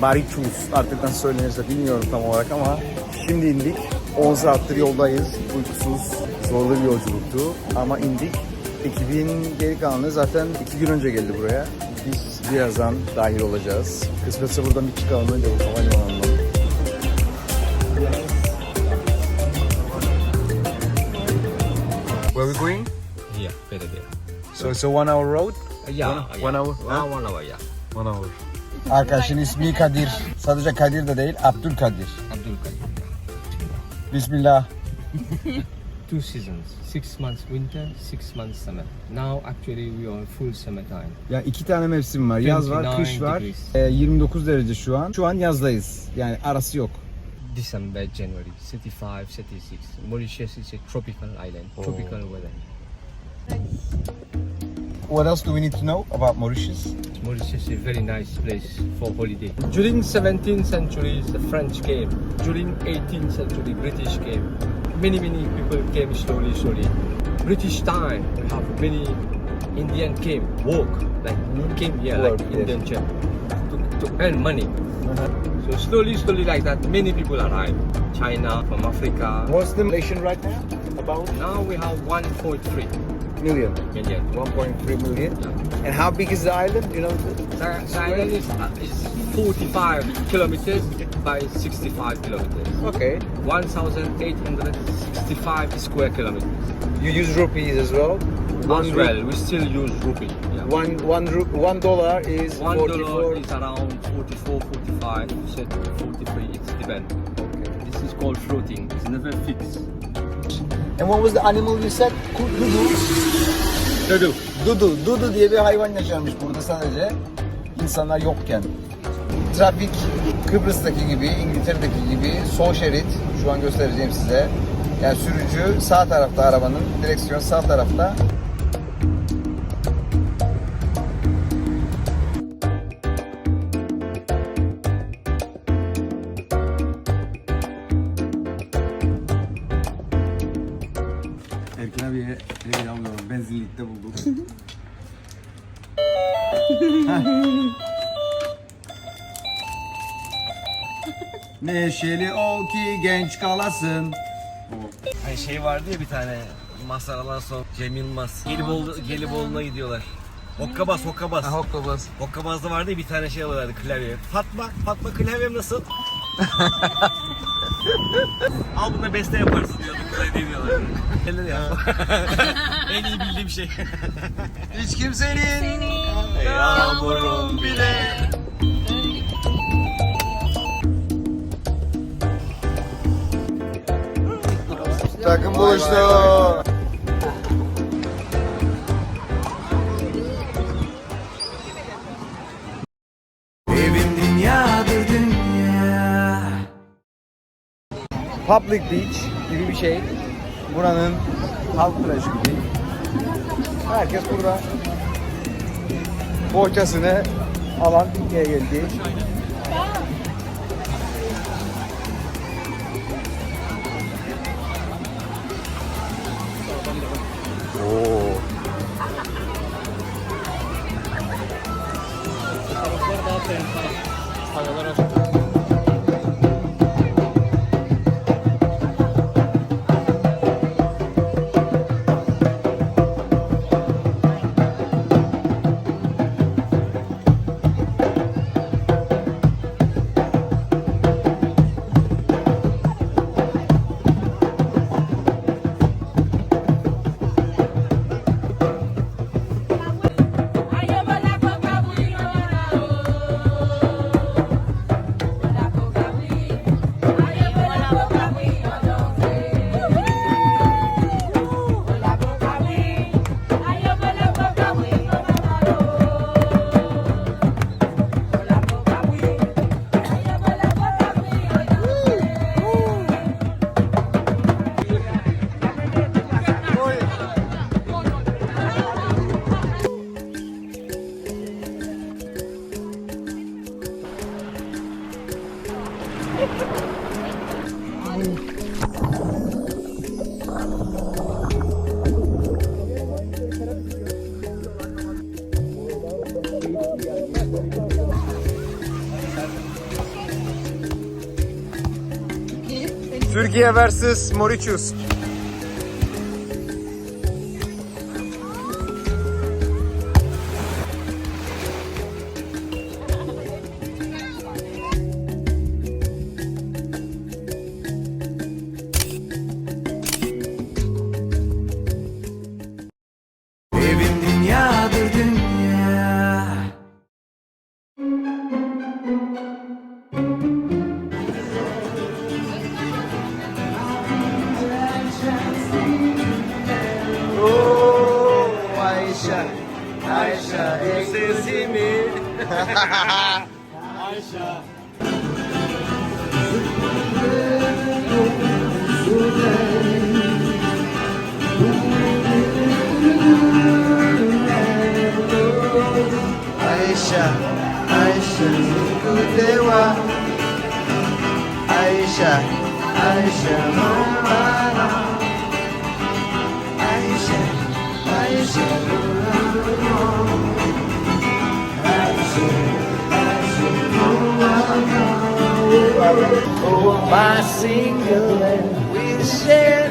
Mauritius artık nasıl söylenirse bilmiyorum tam olarak ama şimdi indik. 10 saattir yoldayız. Uykusuz, zorlu bir yolculuktu ama indik. Ekibin geri kalanı zaten 2 gün önce geldi buraya. Biz birazdan dahil olacağız. Kısmetse buradan bir çıkalım önce bu havalimanından. Where are we going? Yeah, better there. So it's a one hour road? Yeah, One- yeah. one hour, One, huh? one hour, yeah. One hour. Arkadaşın ismi Kadir. Sadece Kadir de değil, Abdülkadir. Abdul Kadir. Bismillah. Two seasons. Six months winter, six months summer. Now actually we are full summertime. Ya iki tane mevsim var. Yaz var, kış 29 var. degrees. Ee, 29 derece şu an. Şu an yazdayız. Yani arası yok. December, January, 35, 36. Mauritius is a tropical island, tropical weather. What else do we need to know about Mauritius? Mauritius is a very nice place for holiday. During 17th century, the French came. During 18th century, British came. Many, many people came slowly, slowly. British time, we have many Indian came, walk, like came here, Work, like yes. Indian chap, to, to earn money. Uh-huh. So slowly, slowly like that, many people arrive. China, from Africa. What's the population right now? About Now we have 1.3 million. million. 1.3 million. Yeah. And how big is the island? You know, The, the island is, uh, is 45 kilometers by 65 kilometers. okay. 1,865 square kilometers. You use rupees as well. As well, we still use rupee. Yeah. One one one dollar is One 44. dollar is around 44, 45, 43, it's depend. Okay. This is called floating, it's never fixed. And what was the animal you said? Dudu. Dodo. Dudu. Dudu diye bir hayvan yaşarmış burada sadece. insanlar yokken. Trafik Kıbrıs'taki gibi, İngiltere'deki gibi sol şerit. Şu an göstereceğim size. Yani sürücü sağ tarafta arabanın, direksiyon sağ tarafta. Neşeli ol ki genç kalasın. Hani şey vardı ya bir tane Mazhar son Cem Yılmaz. Gelibolu, Gelibolu'na gidiyorlar. Hokkabaz, hokkabaz. Hokkabaz. Hokkabaz'da vardı ya bir tane şey alıyorlardı klavye. Fatma, Fatma klavyem nasıl? Al buna beste yaparsın diyordu klavye diyorlar. Neler yap. en iyi bildiğim şey. Hiç kimsenin Yağmurum bile. takım buluştu. Evim dünyadır dünya. Public Beach gibi bir şey. Buranın halk plajı gibi. Herkes burada poğaçasını alan pikniğe geldi. Oo. Paralar açtı. Türkiye vs Mauritius. Aisha, Kudewa Aisha, Aisha, Mamara Aisha, Aisha, Oh, my single and we share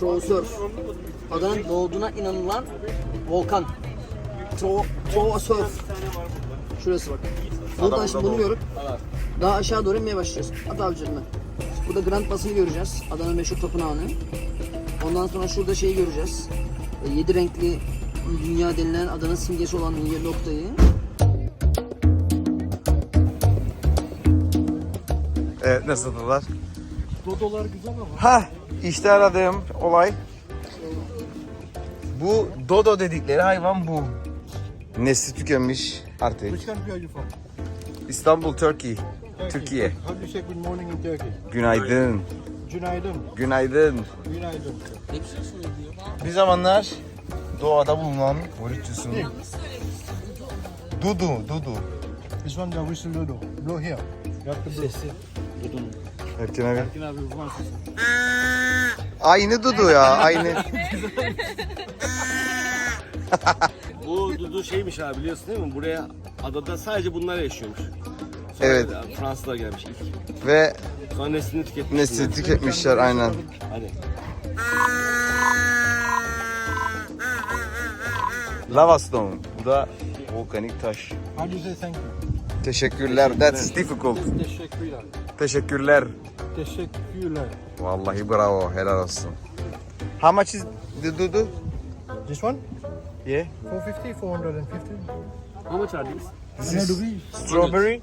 Troğusör. Adanın doğduğuna inanılan volkan. Tro. Şurası bak. Buradan şimdi bunu görüp daha aşağı doğru inmeye başlayacağız. At avcılığına. Burada Grand Pass'ını göreceğiz. Adanın meşhur tapınağını. Ondan sonra şurada şeyi göreceğiz. E, Yedi renkli dünya denilen adanın simgesi olan yer noktayı. Evet nasıldılar? Dodolar güzel ama. Ha işte aradığım olay. Bu dodo dedikleri hayvan bu. Nesli tükenmiş artık. Which country are you from? İstanbul, Turkey. Türkiye. How do you say good morning in Turkey? Günaydın. Günaydın. Günaydın. Günaydın. Bir zamanlar doğada bulunan Mauritius'un Dudu, Dudu. This one the whistle dodo. Blow here. You have to blow. Erkin abi. Aynı Dudu ya, aynı. Bu Dudu şeymiş abi biliyorsun değil mi? Buraya adada sadece bunlar yaşıyormuş. Sonra Evet. da Fransızlar gelmiş ilk. Ve Sonra neslini tüketmiş. nesli tüketmişler aynen. Hani. Lava stone. Bu da volkanik taş. How do you say thank you? Teşekkürler. That's difficult. Teşekkürler. Teşekkürler. Teşekkürler. Vallahi bravo. Helal olsun. How much is the Dudu? This one? Yeah. 450, 450. How much are these? This is strawberry.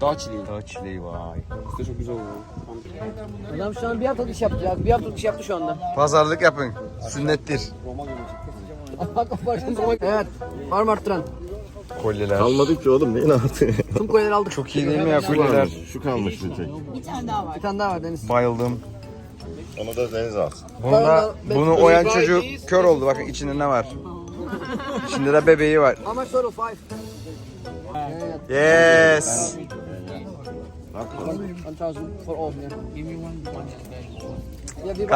Dağ çileği. Dağ çileği vay. İşte çok güzel oluyor. Adam şu an bir haftalık iş yaptı ya. Bir haftalık iş yaptı şu anda. Pazarlık yapın. Sünnettir. evet. Var mı arttıran? Kolyeler. Kalmadı ki oğlum neyin altı? Tüm kolyeleri aldık. Çok iyi değil mi ya kolyeler? Şu kalmış bir tek. Bir tane daha var Deniz. Bayıldım. Onu da deniz alsın. Bunda, bunu oyan çocuk kör oldu. Bakın içinde ne var? İçinde de bebeği var. Much total? Five. Yes. One thousand for all. Yeah. Give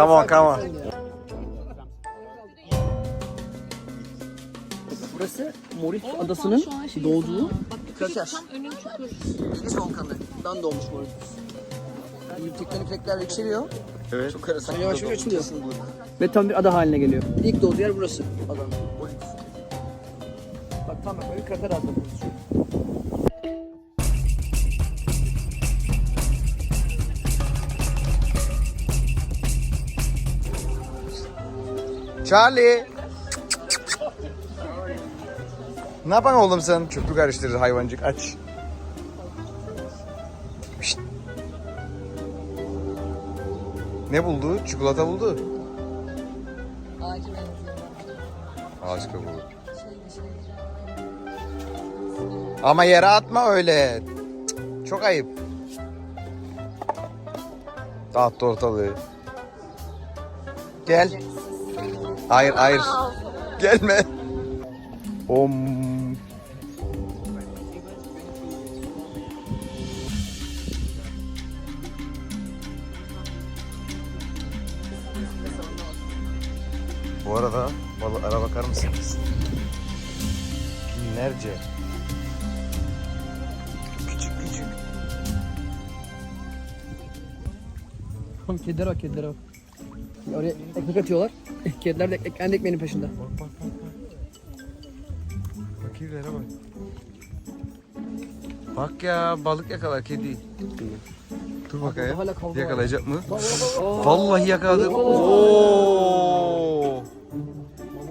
Burası Morit Adası'nın doğduğu krater. İkiz volkanından doğmuş Moritus. Yani tektonik plaklar yükseliyor. Evet. Çok karası. Yavaş yavaş açılıyor. Ve tam bir ada haline geliyor. İlk doğduğu yer burası. Adanın. Bak tam böyle bir krater adı Moritus. Charlie. Ne yapan oğlum sen? Çöpü karıştırır hayvancık aç. Şşt. Ne buldu? Çikolata buldu. Ağacı benziyor. Ağaç kabuğu. Ama yere atma öyle. Çok ayıp. Dağıttı ortalığı. Gel. Hayır hayır. Gelme. Om. Bu arada balıklara bakar mısınız? Binlerce. Küçük küçük. Oğlum kediler bak kedilere bak. Oraya ekmek atıyorlar. Kediler de ekmek, kendi ekmeğinin peşinde. Fakirlere bak. Bak ya balık yakalar kedi. Dur bakayım. Yakalayacak mı? Vallahi yakaladı. Oo.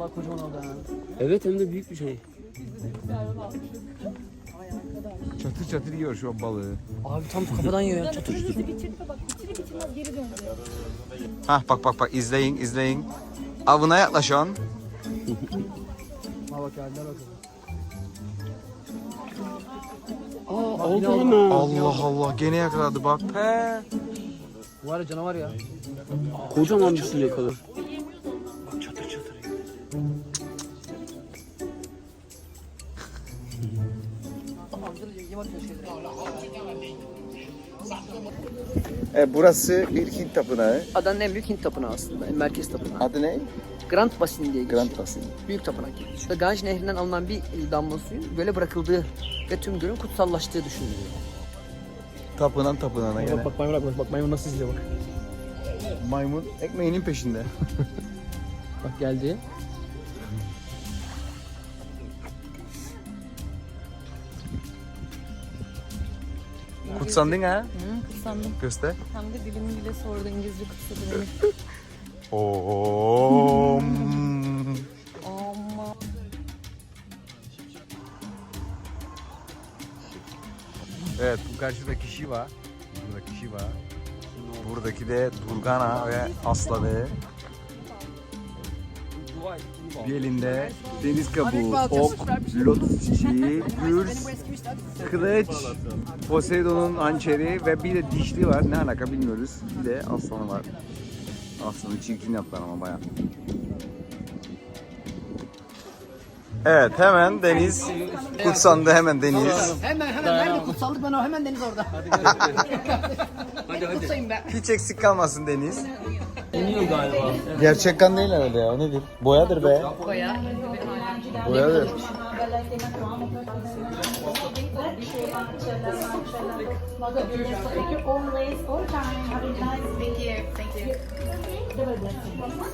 Vallahi kocaman oldu ha. Evet hem de büyük bir şey. Çatır çatır yiyor şu an balığı. Abi tam kafadan yiyor ya. Çatır. Hah bak bak bak izleyin izleyin. Avına yaklaşan. Ha bak geldiler bak. Aa oldu hemen. Allah Allah gene yakaladı bak. He. Bu ara canavar ya. Kocaman bir sürü yakaladı. E, burası bir Hint tapınağı. Adanın en büyük Hint tapınağı aslında. En merkez tapınağı. Adı ne? Grand Basin diye geçiyor. Grand Basin. Büyük tapınak. Şurada Ganj nehrinden alınan bir damla suyun göle bırakıldığı ve tüm gölün kutsallaştığı düşünülüyor. Tapınan tapınağına gene. Bak bak maymun bak, bak maymun nasıl izliyor bak. Maymun ekmeğinin peşinde. Bak geldi. Kutsandın ha? Hı, kutsandım. Göster. Hem de dilimi bile sordu İngilizce kutsadı beni. Om. Ama Evet bu karşıdaki Shiva. Buradaki Shiva. Buradaki de Durgana ve aslanı. Bir elinde deniz kabuğu, ok, lotus çiçeği, gürs, kılıç, Poseidon'un hançeri ve bir de dişli var. Ne alaka bilmiyoruz. Bir de aslanı var. Aslanı çirkin yaptılar ama bayağı. Evet hemen deniz kutsandı hemen deniz. Hemen hemen nerede kutsallık ben o hemen deniz orada. Hadi hadi. Kutsayım be. Hiç eksik kalmasın deniz. İniyor galiba. Gerçek kan değil herhalde ya. Nedir? Boyadır be. koya. Boyadır. Thank you. Thank you.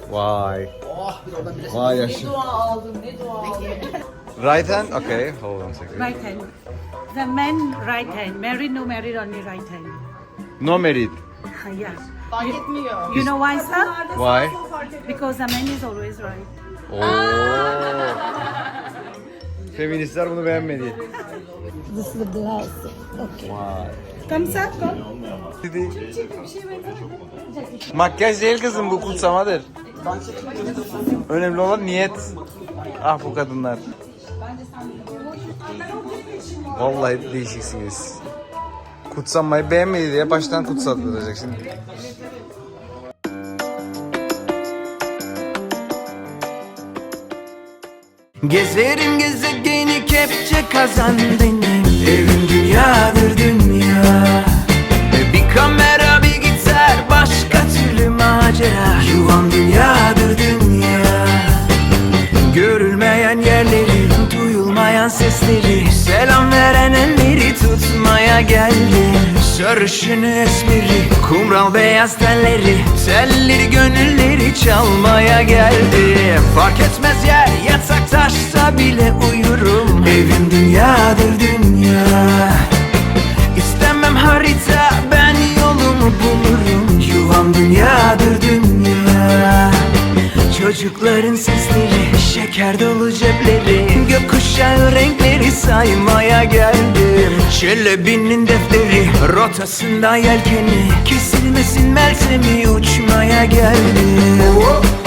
Vay. Vay yaşa. Dua aldım ne dua aldım. Right hand? Okay, hold on a second. Right hand. The man right hand. Married no married only right hand. No merit. Uh, yeah. Fark etmiyor. You know why, sir? Why? Because the man is always right. Oo. Feministler bunu beğenmedi. This is the glass. Okay. Come, sir. Come. Dedi. Makyaj değil kızım bu kutsamadır. Önemli olan niyet. Ah bu kadınlar. Vallahi değişiksiniz. Kutsanmayı beğenmedi diye baştan kutsattıracak şimdi. Gezerim gezegeni kepçe kazan Evim dünyadır dünya. Bir kamera bir gitar başka türlü macera. Yuvam dünyadır dünya. Görülmeyen yerleri, duyulmayan sesleri Selam veren elleri tutmaya geldim Sarışını esmeri, kumral beyaz telleri Telleri gönülleri çalmaya geldim Fark etmez yer, yatak taşsa bile uyurum. Evim dünyadır dünya. İstemem harita, ben yolumu bulurum. Yuvam dünyadır dünya. Çocukların sesleri, şeker dolu cepleri Gökkuşağı renkleri saymaya geldim. Çelebinin defteri, rotasında yelkeni Kesilmesin meltemi uçmaya geldim